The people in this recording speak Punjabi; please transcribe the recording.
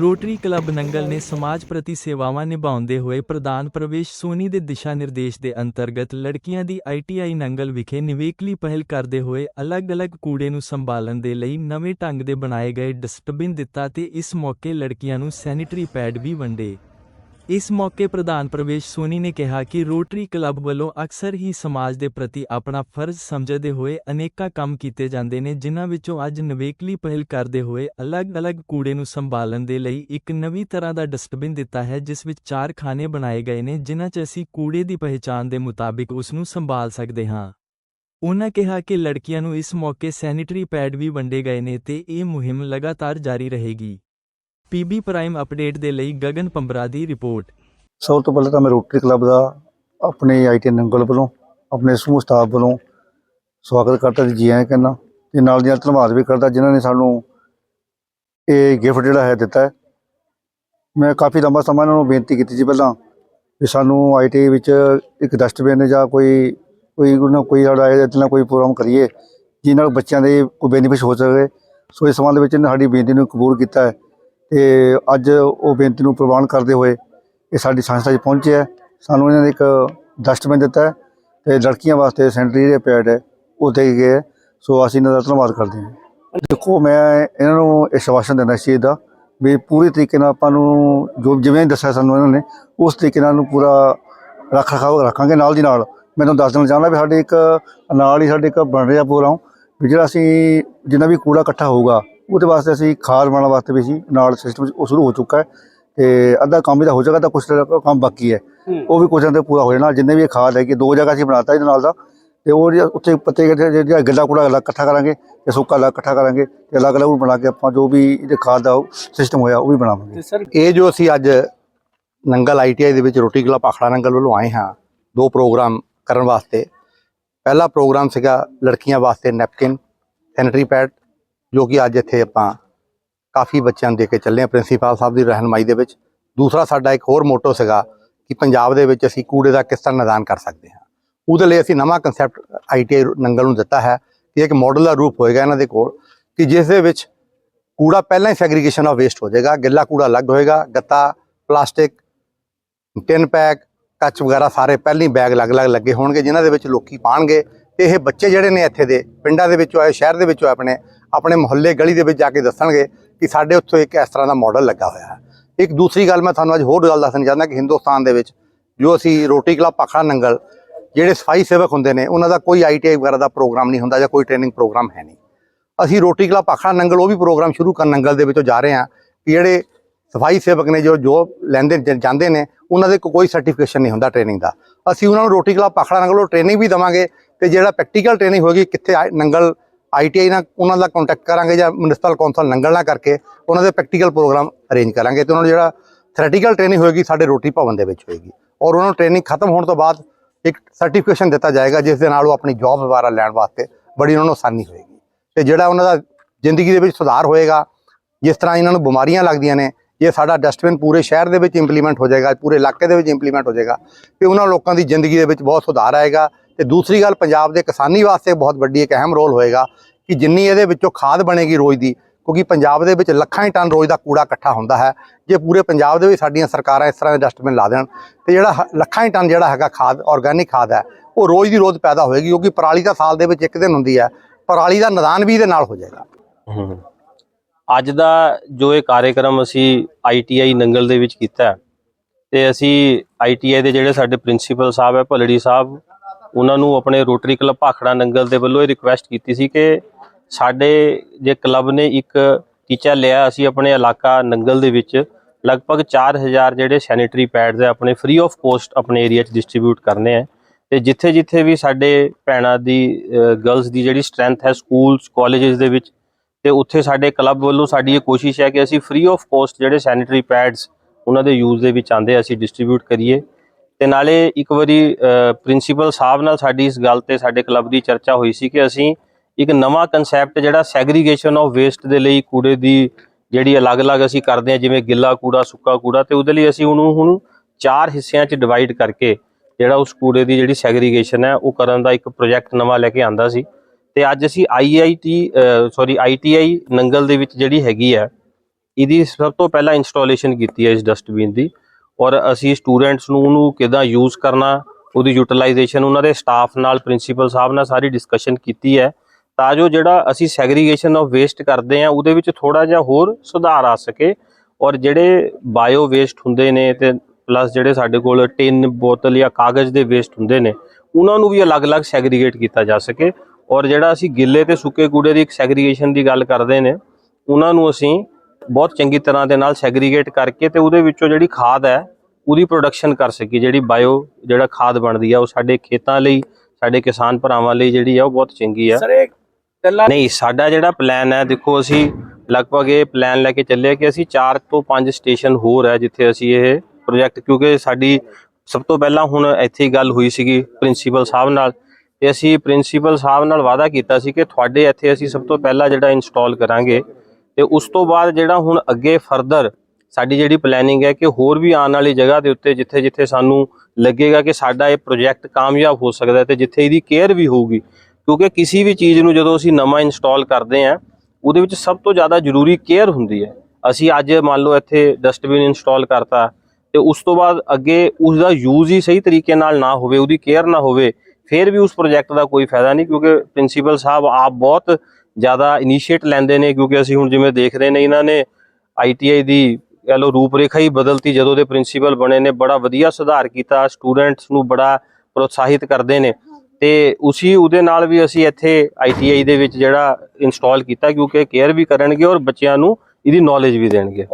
ਰੋਟਰੀ ਕਲੱਬ ਨੰਗਲ ਨੇ ਸਮਾਜ ਪ੍ਰਤੀ ਸੇਵਾਵਾਂ ਨਿਭਾਉਂਦੇ ਹੋਏ ਪ੍ਰਧਾਨ ਪ੍ਰਵੇਸ਼ ਸੋਨੀ ਦੇ ਦਿਸ਼ਾ ਨਿਰਦੇਸ਼ ਦੇ ਅੰਤਰਗਤ ਲੜਕੀਆਂ ਦੀ ਆਈਟੀਆਈ ਨੰਗਲ ਵਿਖੇ ਨਿਵੇਕਲੀ ਪਹਿਲ ਕਰਦੇ ਹੋਏ ਅਲੱਗ-ਅਲੱਗ ਕੂੜੇ ਨੂੰ ਸੰਭਾਲਣ ਦੇ ਲਈ ਨਵੇਂ ਢੰਗ ਦੇ ਬਣਾਏ ਗਏ ਡਸਟਬਿਨ ਦਿੱਤਾ ਤੇ ਇਸ ਮੌਕੇ ਲੜਕੀਆਂ ਨੂੰ ਸੈਨੀਟਰੀ ਪੈਡ ਵੀ ਵੰਡੇ। ਇਸ ਮੌਕੇ ਪ੍ਰਧਾਨ ਪ੍ਰਵੇਸ਼ ਸੋਨੀ ਨੇ ਕਿਹਾ ਕਿ ਰੋਟਰੀ ਕਲੱਬ ਵੱਲੋਂ ਅਕਸਰ ਹੀ ਸਮਾਜ ਦੇ ਪ੍ਰਤੀ ਆਪਣਾ ਫਰਜ਼ ਸਮਝਦੇ ਹੋਏ ਅਨੇਕਾਂ ਕੰਮ ਕੀਤੇ ਜਾਂਦੇ ਨੇ, ਜਿਨ੍ਹਾਂ ਵਿੱਚੋਂ ਅੱਜ ਨਵੇਕਲੀ ਪਹਿਲ ਕਰਦੇ ਹੋਏ ਅਲੱਗ-ਅਲੱਗ ਕੂੜੇ ਨੂੰ ਸੰਭਾਲਣ ਦੇ ਲਈ ਇੱਕ ਨਵੀਂ ਤਰ੍ਹਾਂ ਦਾ ਡਸਟਬਿਨ ਦਿੱਤਾ ਹੈ, ਜਿਸ ਵਿੱਚ ਚਾਰ ਖਾਨੇ ਬਣਾਏ ਗਏ ਨੇ, ਜਿਨ੍ਹਾਂ 'ਚ ਅਸੀਂ ਕੂੜੇ ਦੀ ਪਹਿਚਾਣ ਦੇ ਮੁਤਾਬਿਕ ਉਸ ਨੂੰ ਸੰਭਾਲ ਸਕਦੇ ਹਾਂ। ਉਨ੍ਹਾਂ ਕਿਹਾ ਕਿ ਲੜਕੀਆਂ ਨੂੰ ਇਸ ਮੌਕੇ ਸੈਨੀਟਰੀ ਪੈਡ ਵੀ ਵੰਡੇ ਗਏ ਨੇ ਤੇ ਇਹ ਮੁਹਿੰਮ ਲਗਾਤਾਰ ਜਾਰੀ ਰਹੇਗੀ। ਪੀਬੀ ਪ੍ਰਾਈਮ ਅਪਡੇਟ ਦੇ ਲਈ ਗਗਨ ਪੰਬਰਾ ਦੀ ਰਿਪੋਰਟ। ਸਭ ਤੋਂ ਪਹਿਲਾਂ ਤਾਂ ਮੈਂ ਰੋਟਰੀ ਕਲੱਬ ਦਾ ਆਪਣੇ ਆਈਟੀ ਨੰਗਲ ਵੱਲੋਂ, ਆਪਣੇ ਸਮੂਹ ਸਟਾਫ ਵੱਲੋਂ ਸਵਾਗਤ ਕਰਦਾ ਤੇ ਜੀ ਆਇਆਂ ਕਹਿੰਦਾ। ਤੇ ਨਾਲ ਦੀ ਨਾਲ ਧੰਨਵਾਦ ਵੀ ਕਰਦਾ ਜਿਨ੍ਹਾਂ ਨੇ ਸਾਨੂੰ ਇਹ ਗਿਫਟ ਜਿਹੜਾ ਹੈ ਦਿੱਤਾ ਹੈ। ਮੈਂ ਕਾਫੀ ਲੰਬਾ ਸਮਾਂ ਇਹਨਾਂ ਨੂੰ ਬੇਨਤੀ ਕੀਤੀ ਸੀ ਪਹਿਲਾਂ ਕਿ ਸਾਨੂੰ ਆਈਟੀ ਵਿੱਚ ਇੱਕ ਡਸਟਬਿਨ ਜਾਂ ਕੋਈ ਕੋਈ ਉਹਨਾਂ ਕੋਈ ਸਾਡਾ ਇਹਦੇ ਕੋਈ ਪ੍ਰੋਗਰਾਮ ਕਰੀਏ, ਜਿਹਦੇ ਨਾਲ ਬੱਚਿਆਂ ਦੇ ਕੋਈ ਬੈਨੀਫਿਟ ਹੋ ਸਕੇ। ਸੋ ਇਸ ਸੰਬੰਧ ਵਿੱਚ ਇਹਨਾਂ ਸਾਡੀ ਬੇਨਤੀ ਨੂੰ ਕਬੂਲ ਕੀਤਾ ਹੈ। ਤੇ ਅੱਜ ਉਹ ਬੇਨਤੀ ਨੂੰ ਪ੍ਰਵਾਨ ਕਰਦੇ ਹੋਏ ਇਹ ਸਾਡੀ ਸੰਸਥਾ 'ਚ ਪਹੁੰਚਿਆ ਸਾਨੂੰ ਇਹਨਾਂ ਨੇ ਇੱਕ ਡਸਟਬਿਨ ਦਿੱਤਾ ਹੈ ਤੇ ਲੜਕੀਆਂ ਵਾਸਤੇ ਸੈਨਟਰੀ ਦੇ ਪੈਡ ਹੈ, ਉਹ ਦੇ ਗਏ ਹੈ। ਸੋ ਅਸੀਂ ਇਹਨਾਂ ਦਾ ਧੰਨਵਾਦ ਕਰਦੇ ਹਾਂ। ਦੇਖੋ, ਮੈਂ ਇਹਨਾਂ ਨੂੰ ਇਹ ਸ਼ਵਾਸ਼ਨ ਦਿੰਦਾ ਇਸ ਚੀਜ਼ ਦਾ ਵੀ ਪੂਰੀ ਤਰੀਕੇ ਨਾਲ ਆਪਾਂ ਨੂੰ ਜੋ ਜਿਵੇਂ ਦੱਸਿਆ ਸਾਨੂੰ ਇਹਨਾਂ ਨੇ, ਉਸ ਤਰੀਕੇ ਨਾਲ ਨੂੰ ਪੂਰਾ ਰੱਖ ਰਖਾਵ ਰੱਖਾਂਗੇ ਨਾਲ ਦੀ ਨਾਲ। ਮੈਨੂੰ ਦੱਸ ਦੇਣਾ ਚਾਹੁੰਦਾ ਵੀ ਸਾਡੇ ਇੱਕ ਨਾਲ ਹੀ ਸਾਡੇ ਇੱਕ ਬਣ ਰਿਹਾ ਪ੍ਰੋਗਰਾਮ ਵੀ ਜਿਹੜਾ ਅਸੀਂ ਜਿੰਨਾ ਵੀ ਕੂੜਾ ਇਕੱਠਾ ਹੋਊਗਾ ਉਹਦੇ ਵਾਸਤੇ ਅਸੀਂ ਖਾਦ ਬਣਾਉਣ ਵਾਸਤੇ ਵੀ ਅਸੀਂ ਨਾਲ ਸਿਸਟਮ ਉਹ ਸ਼ੁਰੂ ਹੋ ਚੁੱਕਾ ਹੈ ਤੇ ਅੱਧਾ ਕੰਮ ਇਹਦਾ ਹੋ ਜਾਏਗਾ ਤਾਂ ਕੁਝ ਕੰਮ ਬਾਕੀ ਹੈ। ਉਹ ਵੀ ਕੁਝ ਦਿਨ ਤੇ ਪੂਰਾ ਹੋ ਜਾਣਾ ਜਿੰਨੇ ਵੀ ਇਹ ਖਾਦ ਹੈ ਕਿ ਦੋ ਜਗ੍ਹਾ ਅਸੀਂ ਬਣਾਤਾ ਇਹਦੇ ਨਾਲ ਦਾ। ਤੇ ਉਹ ਜਿਹੜਾ ਉੱਥੇ ਪੱਤੇ ਜਿਹੜੇ ਜਿਹੜਾ ਗਿੱਲਾ ਕੂੜਾ ਅਲੱਗ ਇਕੱਠਾ ਕਰਾਂਗੇ ਤੇ ਸੁੱਕਾ ਅਲੱਗ ਇਕੱਠਾ ਕਰਾਂਗੇ ਤੇ ਅਲੱਗ ਅਲੱਗ ਬਣਾ ਕੇ ਆਪਾਂ ਜੋ ਵੀ ਇਹਦੇ ਖਾਦ ਦਾ ਸਿਸਟਮ ਹੋਇਆ ਉਹ ਵੀ ਬਣਾਵਾਂਗੇ। ਸਰ ਇਹ ਜੋ ਅਸੀਂ ਅੱਜ ਨੰਗਲ ਆਈਟੀਆਈ ਦੇ ਵਿੱਚ ਰੋਟੀ ਕਲੱਬ ਆਖੜਾ ਨੰਗਲ ਵੱਲੋਂ ਆਏ ਹਾਂ ਦੋ ਪ੍ਰੋਗਰਾਮ ਕਰਨ ਵਾਸਤੇ। ਪਹਿਲਾ ਪ੍ਰੋਗਰਾਮ ਸੀਗਾ ਲੜਕੀਆਂ ਵਾਸਤੇ ਨੈਪਕਿਨ ਸੈਨੀਟਰੀ ਪੈਡ ਜੋ ਕਿ ਅੱਜ ਇੱਥੇ ਆਪਾਂ ਕਾਫੀ ਬੱਚਿਆਂ ਨੂੰ ਦੇ ਕੇ ਚੱਲੇ ਹਾਂ, ਪ੍ਰਿੰਸੀਪਲ ਸਾਹਿਬ ਦੀ ਰਹਿਨਮਾਈ ਦੇ ਵਿੱਚ। ਦੂਸਰਾ ਸਾਡਾ ਇੱਕ ਹੋਰ ਮੋਟੋ ਸੀਗਾ ਕਿ ਪੰਜਾਬ ਦੇ ਵਿੱਚ ਅਸੀਂ ਕੂੜੇ ਦਾ ਕਿਸ ਤਰ੍ਹਾਂ ਨਿਦਾਨ ਕਰ ਸਕਦੇ ਹਾਂ। ਉਹਦੇ ਲਈ ਅਸੀਂ ਨਵਾਂ ਕਨਸੈਪਟ ਆਈਟੀਆਈ ਨੰਗਲ ਨੂੰ ਦਿੱਤਾ ਹੈ ਕਿ ਇੱਕ ਮਾਡਲ ਦਾ ਰੂਪ ਹੋਏਗਾ ਇਹਨਾਂ ਦੇ ਕੋਲ ਕਿ ਜਿਸ ਦੇ ਵਿੱਚ ਕੂੜਾ ਪਹਿਲਾਂ ਹੀ ਸੈਗਰੀਗੇਸ਼ਨ ਆਫ ਵੇਸਟ ਹੋ ਜਾਏਗਾ, ਗਿੱਲਾ ਕੂੜਾ ਅਲੱਗ ਹੋਏਗਾ, ਗੱਤਾ, ਪਲਾਸਟਿਕ ਟਿਨ ਪੈਕ ਕੱਚ ਵਗੈਰਾ ਸਾਰੇ ਪਹਿਲਾਂ ਹੀ ਬੈਗ ਅਲੱਗ-ਅਲੱਗ ਲੱਗੇ ਹੋਣਗੇ, ਜਿਨ੍ਹਾਂ ਦੇ ਵਿੱਚ ਲੋਕੀ ਪਾਣਗੇ। ਤੇ ਇਹ ਬੱਚੇ ਜਿਹੜੇ ਨੇ ਇੱਥੇ ਦੇ ਪਿੰਡਾਂ ਦੇ ਵਿੱਚੋਂ ਆਏ, ਸ਼ਹਿਰ ਦੇ ਵਿੱਚੋਂ ਆਪਣੇ ਆਪਣੇ ਮੁਹੱਲੇ ਗਲੀ ਦੇ ਵਿੱਚ ਜਾ ਕੇ ਦੱਸਣਗੇ ਕਿ ਸਾਡੇ ਉੱਥੋਂ ਇੱਕ ਇਸ ਤਰ੍ਹਾਂ ਦਾ ਮਾਡਲ ਲੱਗਾ ਹੋਇਆ ਹੈ। ਇੱਕ ਦੂਸਰੀ ਗੱਲ ਮੈਂ ਤੁਹਾਨੂੰ ਅੱਜ ਹੋਰ ਗੱਲ ਦੱਸਣੀ ਚਾਹੁੰਦਾ ਕਿ ਹਿੰਦੁਸਤਾਨ ਦੇ ਵਿੱਚ ਜੋ ਅਸੀਂ ਰੋਟੀ ਕਲੱਬ ਪਾਖੜਾ ਨੰਗਲ, ਜਿਹੜੇ ਸਫ਼ਾਈ ਸੇਵਕ ਹੁੰਦੇ ਨੇ, ਉਹਨਾਂ ਦਾ ਕੋਈ ਆਈਟੀਆਈ ਵਗੈਰਾ ਦਾ ਪ੍ਰੋਗਰਾਮ ਨਹੀਂ ਹੁੰਦਾ ਜਾਂ ਕੋਈ ਟ੍ਰੇਨਿੰਗ ਪ੍ਰੋਗਰਾਮ ਹੈ ਨਹੀਂ। ਅਸੀਂ ਰੋਟੀ ਕਲੱਬ ਪਾਖੜਾ ਨੰਗਲ, ਉਹ ਵੀ ਪ੍ਰੋਗਰਾਮ ਸ਼ੁਰੂ ਕਰਨ ਨੰਗਲ ਦੇ ਵਿੱਚੋਂ ਜਾ ਰਹੇ ਹਾਂ ਕਿ ਜਿਹੜੇ ਸਫ਼ਾਈ ਸੇਵਕ ਨੇ ਜੋ ਜੋਬ ਲੈਂਦੇ ਜ- ਜਾਂਦੇ ਨੇ, ਉਹਨਾਂ ਦੇ ਕੋਈ ਸਰਟੀਫਿਕੇਸ਼ਨ ਨਹੀਂ ਹੁੰਦਾ ਟ੍ਰੇਨਿੰਗ ਦਾ। ਅਸੀਂ ਉਹਨਾਂ ਨੂੰ ਰੋਟੀ ਕਲੱਬ ਪਾਖੜਾ ਨੰਗਲ, ਉਹ ਟ੍ਰੇਨਿੰਗ ਵੀ ਦਵਾਂਗੇ ਤੇ ਜਿਹੜਾ ਪ੍ਰੈਕਟੀਕਲ ਟ੍ਰੇਨਿੰਗ ਹੋਏਗੀ, ਕਿੱਥੇ ਆਈ- ਨੰਗਲ ਆਈਟੀਆਈ ਨਾਲ ਉਹਨਾਂ ਦਾ ਕੰਟੈਕਟ ਕਰਾਂਗੇ ਜਾਂ ਮਿਊਨਿਸਪਲ ਕੌਂਸਲ ਨੰਗਲ ਨਾਲ ਕਰਕੇ ਉਹਨਾਂ ਦੇ ਪ੍ਰੈਕਟੀਕਲ ਪ੍ਰੋਗਰਾਮ ਅਰੇਂਜ ਕਰਾਂਗੇ ਤੇ ਉਹਨਾਂ ਨੂੰ ਜਿਹੜਾ ਥਿਓਰੈਟੀਕਲ ਟ੍ਰੇਨਿੰਗ ਹੋਏਗੀ ਸਾਡੇ ਰੋਟੀ ਭਵਨ ਦੇ ਵਿੱਚ ਹੋਏਗੀ। ਔਰ ਉਹਨਾਂ ਨੂੰ ਟ੍ਰੇਨਿੰਗ ਖਤਮ ਹੋਣ ਤੋਂ ਬਾਅਦ ਇੱਕ ਸਰਟੀਫਿਕੇਸ਼ਨ ਦਿੱਤਾ ਜਾਏਗਾ, ਜਿਸ ਦੇ ਨਾਲ ਉਹ ਆਪਣੀ ਜੌਬ ਦੁਬਾਰਾ ਲੈਣ ਵਾਸਤੇ ਬੜੀ ਉਹਨਾਂ ਨੂੰ ਆਸਾਨੀ ਹੋਏਗੀ। ਤੇ ਜਿਹੜਾ ਉਹਨਾਂ ਦਾ ਜ਼ਿੰਦਗੀ ਦੇ ਵਿੱਚ ਸੁਧਾਰ ਹੋਏਗਾ, ਜਿਸ ਤਰ੍ਹਾਂ ਇਹਨਾਂ ਨੂੰ ਬਿਮਾਰੀਆਂ ਲੱਗਦੀਆਂ ਨੇ, ਜੇ ਸਾਡਾ ਡਸਟਬਿਨ ਪੂਰੇ ਸ਼ਹਿਰ ਦੇ ਵਿੱਚ ਇੰਪਲੀਮੈਂਟ ਹੋ ਜਾਏਗਾ, ਪੂਰੇ ਇਲਾਕੇ ਦੇ ਵਿੱਚ ਇੰਪਲੀਮੈਂਟ ਹੋ ਜਾਏਗਾ, ਤੇ ਉਹਨਾਂ ਲੋਕਾਂ ਦੀ ਜ਼ਿੰਦਗੀ ਦੇ ਵਿੱਚ ਬਹੁਤ ਸੁਧਾਰ ਆਏਗਾ। ਤੇ ਦੂਸਰੀ ਗੱਲ ਪੰਜਾਬ ਦੇ ਕਿਸਾਨੀ ਵਾਸਤੇ ਬਹੁਤ ਵੱਡੀ ਇੱਕ ਅਹਿਮ ਰੋਲ ਹੋਏਗਾ ਕਿ ਜਿੰਨੀ ਇਹਦੇ ਵਿੱਚੋਂ ਖਾਦ ਬਣੇਗੀ ਰੋਜ਼ ਦੀ ਕਿਉਂਕਿ ਪੰਜਾਬ ਦੇ ਵਿੱਚ ਲੱਖਾਂ ਹੀ ਟਨ ਰੋਜ਼ ਦਾ ਕੂੜਾ ਇਕੱਠਾ ਹੁੰਦਾ ਹੈ। ਜੇ ਪੂਰੇ ਪੰਜਾਬ ਦੇ ਵਿੱਚ ਸਾਡੀਆਂ ਸਰਕਾਰਾਂ ਇਸ ਤਰ੍ਹਾਂ ਦੇ ਡਸਟਬਿਨ ਲਾ ਦੇਣ ਤੇ ਜਿਹੜਾ ਹ- ਲੱਖਾਂ ਹੀ ਟਨ ਜਿਹੜਾ ਹੈਗਾ ਖਾਦ ਆਰਗੈਨਿਕ ਖਾਦ ਹੈ ਉਹ ਰੋਜ਼ ਦੀ ਰੋਜ਼ ਪੈਦਾ ਹੋਏਗੀ ਕਿਉਂਕਿ ਪਰਾਲੀ ਤਾਂ ਸਾਲ ਦੇ ਵਿੱਚ ਇੱਕ ਦਿਨ ਹੁੰਦੀ ਹੈ। ਪਰਾਲੀ ਦਾ ਨਿਦਾਨ ਵੀ ਇਹਦੇ ਨਾਲ ਹੋ ਜਾਏਗਾ। ਅੱਜ ਦਾ ਜੋ ਇਹ ਕਾਰਜਕ੍ਰਮ ਅਸੀਂ ਆਈਟੀਆਈ ਨੰਗਲ ਦੇ ਵਿੱਚ ਕੀਤਾ ਹੈ, ਤੇ ਅਸੀਂ ਆਈਟੀਆਈ ਦੇ ਜਿਹੜੇ ਸਾਡੇ ਪ੍ਰਿੰਸੀਪਲ ਸਾਹਿਬ ਹੈ ਭਲੜੀ ਸਾਹਿਬ ਉਹਨਾਂ ਨੂੰ ਆਪਣੇ ਰੋਟਰੀ ਕਲੱਬ ਭਾਖੜਾ ਨੰਗਲ ਦੇ ਵੱਲੋਂ ਇਹ ਰਿਕੁਐਸਟ ਕੀਤੀ ਸੀ ਕਿ ਸਾਡੇ ਜੇ ਕਲੱਬ ਨੇ ਇੱਕ ਟੀਚਾ ਲਿਆ, ਅਸੀਂ ਆਪਣੇ ਇਲਾਕਾ ਨੰਗਲ ਦੇ ਵਿੱਚ ਲਗਭਗ 4000 ਜਿਹੜੇ ਸੈਨੀਟਰੀ ਪੈਡਸ ਹੈ, ਆਪਣੇ ਫ੍ਰੀ ਆਫ ਕੋਸਟ ਆਪਣੇ ਏਰੀਆ 'ਚ ਡਿਸਟ੍ਰੀਬਿਊਟ ਕਰਨੇ ਆ ਤੇ ਜਿੱਥੇ ਜਿੱਥੇ ਵੀ ਸਾਡੇ ਭੈਣਾਂ ਦੀ ਗਰਲਸ ਦੀ ਜਿਹੜੀ ਸਟਰੈਂਥ ਹੈ ਸਕੂਲਸ ਕਾਲਜਸ ਦੇ ਵਿੱਚ, ਤੇ ਉੱਥੇ ਸਾਡੇ ਕਲੱਬ ਵੱਲੋਂ ਸਾਡੀ ਇਹ ਕੋਸ਼ਿਸ਼ ਹੈ ਕਿ ਅਸੀਂ ਫ੍ਰੀ ਆਫ ਕੋਸਟ ਜਿਹੜੇ ਸੈਨੀਟਰੀ ਪੈਡਸ ਉਹਨਾਂ ਦੇ ਯੂਜ਼ ਦੇ ਵਿੱਚ ਆਂਦੇ ਅਸੀਂ ਡਿਸਟ੍ਰੀਬਿਊਟ ਕਰੀਏ। ਤੇ ਨਾਲੇ ਇੱਕ ਵਾਰੀ ਪ੍ਰਿੰਸੀਪਲ ਸਾਹਿਬ ਨਾਲ ਸਾਡੀ ਇਸ ਗੱਲ ਤੇ ਸਾਡੇ ਕਲੱਬ ਦੀ ਚਰਚਾ ਹੋਈ ਸੀ ਕਿ ਅਸੀਂ ਇੱਕ ਨਵਾਂ ਕਨਸੈਪਟ ਜਿਹੜਾ ਸੈਗਰੀਗੇਸ਼ਨ ਆਫ ਵੇਸਟ ਦੇ ਲਈ ਕੂੜੇ ਦੀ ਜਿਹੜੀ ਅਲੱਗ-ਅਲੱਗ ਅਸੀਂ ਕਰਦੇ ਹਾਂ, ਜਿਵੇਂ ਗਿੱਲਾ ਕੂੜਾ, ਸੁੱਕਾ ਕੂੜਾ ਤੇ ਉਹਦੇ ਲਈ ਅਸੀਂ ਉਹਨੂੰ ਹੁਣ ਚਾਰ ਹਿੱਸਿਆਂ 'ਚ ਡਿਵਾਈਡ ਕਰਕੇ ਜਿਹੜਾ ਉਸ ਕੂੜੇ ਦੀ ਜਿਹੜੀ ਸੈਗਰੀਗੇਸ਼ਨ ਹੈ, ਉਹ ਕਰਨ ਦਾ ਇੱਕ ਪ੍ਰੋਜੈਕਟ ਨਵਾਂ ਲੈ ਕੇ ਆਂਦਾ ਸੀ। ਤੇ ਅੱਜ ਅਸੀਂ ਆਈਆਈਟੀ ਸੌਰੀ ਆਈਟੀਆਈ ਨੰਗਲ ਦੇ ਵਿੱਚ ਜਿਹੜੀ ਹੈਗੀ ਹੈ, ਇਹਦੀ ਸਭ ਤੋਂ ਪਹਿਲਾਂ ਇੰਸਟਾਲੇਸ਼ਨ ਕੀਤੀ ਹੈ ਇਸ ਡਸਟਬਿਨ ਦੀ। ਔਰ ਅਸੀਂ ਸਟੂਡੈਂਟਸ ਨੂੰ ਉਹਨੂੰ ਕਿਦਾਂ ਯੂਜ਼ ਕਰਨਾ, ਉਹਦੀ ਯੂਟਿਲਾਈਜੇਸ਼ਨ ਉਹਨਾਂ ਦੇ ਸਟਾਫ ਨਾਲ ਪ੍ਰਿੰਸੀਪਲ ਸਾਹਿਬ ਨਾਲ ਸਾਰੀ ਡਿਸਕਸ਼ਨ ਕੀਤੀ ਹੈ। ਤਾਂ ਜੋ ਜਿਹੜਾ ਅਸੀਂ ਸੈਗਰੀਗੇਸ਼ਨ ਆਫ ਵੇਸਟ ਕਰਦੇ ਆ ਉਹਦੇ ਵਿੱਚ ਥੋੜਾ ਜਿਹਾ ਹੋਰ ਸੁਧਾਰ ਆ ਸਕੇ। ਔਰ ਜਿਹੜੇ ਬਾਇਓ ਵੇਸਟ ਹੁੰਦੇ ਨੇ ਤੇ ਪਲੱਸ ਜਿਹੜੇ ਸਾਡੇ ਕੋਲ ਟਿਨ ਬੋਤਲ ਜਾਂ ਕਾਗਜ਼ ਦੇ ਵੇਸਟ ਹੁੰਦੇ ਨੇ, ਉਹਨਾਂ ਨੂੰ ਵੀ ਅਲੱਗ-ਅਲੱਗ ਸੈਗਰੀਗੇਟ ਕੀਤਾ ਜਾ ਸਕੇ। ਔਰ ਜਿਹੜਾ ਅਸੀਂ ਗਿੱਲੇ ਤੇ ਸੁੱਕੇ ਕੂੜੇ ਦੀ ਇੱਕ ਸੈਗਰੀਗੇਸ਼ਨ ਦੀ ਗੱਲ ਕਰਦੇ ਨੇ, ਉਹਨਾਂ ਨੂੰ ਅਸੀਂ ਬਹੁਤ ਚੰਗੀ ਤਰ੍ਹਾਂ ਦੇ ਨਾਲ ਸੈਗਰੀਗੇਟ ਕਰਕੇ ਤੇ ਉਹਦੇ ਵਿੱਚੋਂ ਜਿਹੜੀ ਖਾਦ ਹੈ ਉਹਦੀ ਪ੍ਰੋਡਕਸ਼ਨ ਕਰ ਸਕੀ ਜਿਹੜੀ ਬਾਇਓ ਜਿਹੜਾ ਖਾਦ ਬਣਦੀ ਆ ਉਹ ਸਾਡੇ ਖੇਤਾਂ ਲਈ ਸਾਡੇ ਕਿਸਾਨ ਭਰਾਵਾਂ ਲਈ ਜਿਹੜੀ ਆ ਉਹ ਬਹੁਤ ਚੰਗੀ ਆ। ਸਰ ਇਹ ਕੱਲਾ ਨਹੀਂ ਸਾਡਾ ਜਿਹੜਾ ਪਲਾਨ ਹੈ ਦੇਖੋ ਅਸੀਂ ਲਗਭਗ ਇਹ ਪਲਾਨ ਲੈ ਕੇ ਚੱਲੇ ਕਿ ਅਸੀਂ 4 ਤੋਂ 5 ਸਟੇਸ਼ਨ ਹੋਰ ਹੈ ਜਿੱਥੇ ਅਸੀਂ ਇਹ ਪ੍ਰੋਜੈਕਟ ਕਿਉਂਕਿ ਸਾਡੀ ਸਭ ਤੋਂ ਪਹਿਲਾਂ ਹੁਣ ਇੱਥੇ ਗੱਲ ਹੋਈ ਸੀਗੀ ਪ੍ਰਿੰਸੀਪਲ ਸਾਹਿਬ ਨਾਲ ਤੇ ਅਸੀਂ ਪ੍ਰਿੰਸੀਪਲ ਸਾਹਿਬ ਨਾਲ ਵਾਅਦਾ ਕੀਤਾ ਸੀ ਕਿ ਤੁਹਾਡੇ ਇੱਥੇ ਅਸੀਂ ਸਭ ਤੋਂ ਪਹਿਲਾਂ ਜਿਹੜਾ ਇੰਸਟਾਲ ਕਰਾਂਗੇ ਤੇ ਉਸ ਤੋਂ ਬਾਅਦ ਜਿਹੜਾ ਹੁਣ ਅੱਗੇ ਫਰਦਰ ਸਾਡੀ ਜਿਹੜੀ ਪਲੈਨਿੰਗ ਹੈ ਕਿ ਹੋਰ ਵੀ ਆਉਣ ਵਾਲੀ ਜਗ੍ਹਾ ਦੇ ਉੱਤੇ ਜਿੱਥੇ ਜਿੱਥੇ ਸਾਨੂੰ ਲੱਗੇਗਾ ਕਿ ਸਾਡਾ ਇਹ ਪ੍ਰੋਜੈਕਟ ਕਾਮਯਾਬ ਹੋ ਸਕਦਾ ਹੈ ਤੇ ਜਿੱਥੇ ਇਹਦੀ ਕੇਅਰ ਵੀ ਹੋਊਗੀ, ਕਿਉਂਕਿ ਕਿਸੇ ਵੀ ਚੀਜ਼ ਨੂੰ ਜਦੋਂ ਅਸੀਂ ਨਵਾਂ ਇੰਸਟਾਲ ਕਰਦੇ ਹਾਂ, ਉਹਦੇ ਵਿੱਚ ਸਭ ਤੋਂ ਜ਼ਿਆਦਾ ਜ਼ਰੂਰੀ ਕੇਅਰ ਹੁੰਦੀ ਹੈ। ਅਸੀਂ ਅੱਜ ਮੰਨ ਲਓ ਇੱਥੇ ਡਸਟਬਿਨ ਇੰਸਟਾਲ ਕਰਤਾ ਤੇ ਉਸ ਤੋਂ ਬਾਅਦ ਅੱਗੇ ਉਸ ਦਾ ਯੂਜ਼ ਹੀ ਸਹੀ ਤਰੀਕੇ ਨਾਲ ਨਾ ਹੋਵੇ, ਉਹਦੀ ਕੇਅਰ ਨਾ ਹੋਵੇ, ਫਿਰ ਵੀ ਉਸ ਪ੍ਰੋਜੈਕਟ ਦਾ ਕੋਈ ਫਾਇਦਾ ਨਹੀਂ, ਕਿਉਂਕਿ ਪ੍ਰਿੰਸੀਪਲ ਸਾਹਿਬ ਆਪ ਬਹੁਤ ਜ਼ਿਆਦਾ ਇਨੀਸ਼ੀਏਟ ਲੈਂਦੇ ਨੇ, ਕਿਉਂਕਿ ਅਸੀਂ ਹੁਣ ਜਿਵੇਂ ਦੇਖ ਰਹੇ ਨੇ, ਇਹਨਾਂ ਨੇ ਆਈਟੀਆਈ ਦੀ ਕਹ ਲਓ ਰੂਪਰੇਖਾ ਹੀ ਬਦਲਤੀ, ਜਦੋਂ ਦੇ ਪ੍ਰਿੰਸੀਪਲ ਬਣੇ ਨੇ, ਬੜਾ ਵਧੀਆ ਸੁਧਾਰ ਕੀਤਾ ਸਟੂਡੈਂਟਸ ਨੂੰ ਬੜਾ ਪ੍ਰੋਤਸਾਹਿਤ ਕਰਦੇ ਨੇ। ਤੇ ਉਸੀ ਉਹਦੇ ਨਾਲ ਵੀ ਅਸੀਂ ਇੱਥੇ ਆਈਟੀਆਈ ਦੇ ਵਿੱਚ ਜਿਹੜਾ ਇੰਸਟਾਲ ਕੀਤਾ, ਕਿਉਂਕਿ ਕੇਅਰ ਵੀ ਕਰਨਗੇ ਔਰ ਬੱਚਿਆਂ ਨੂੰ ਇਹਦੀ ਨੌਲੇਜ ਵੀ ਦੇਣਗੇ।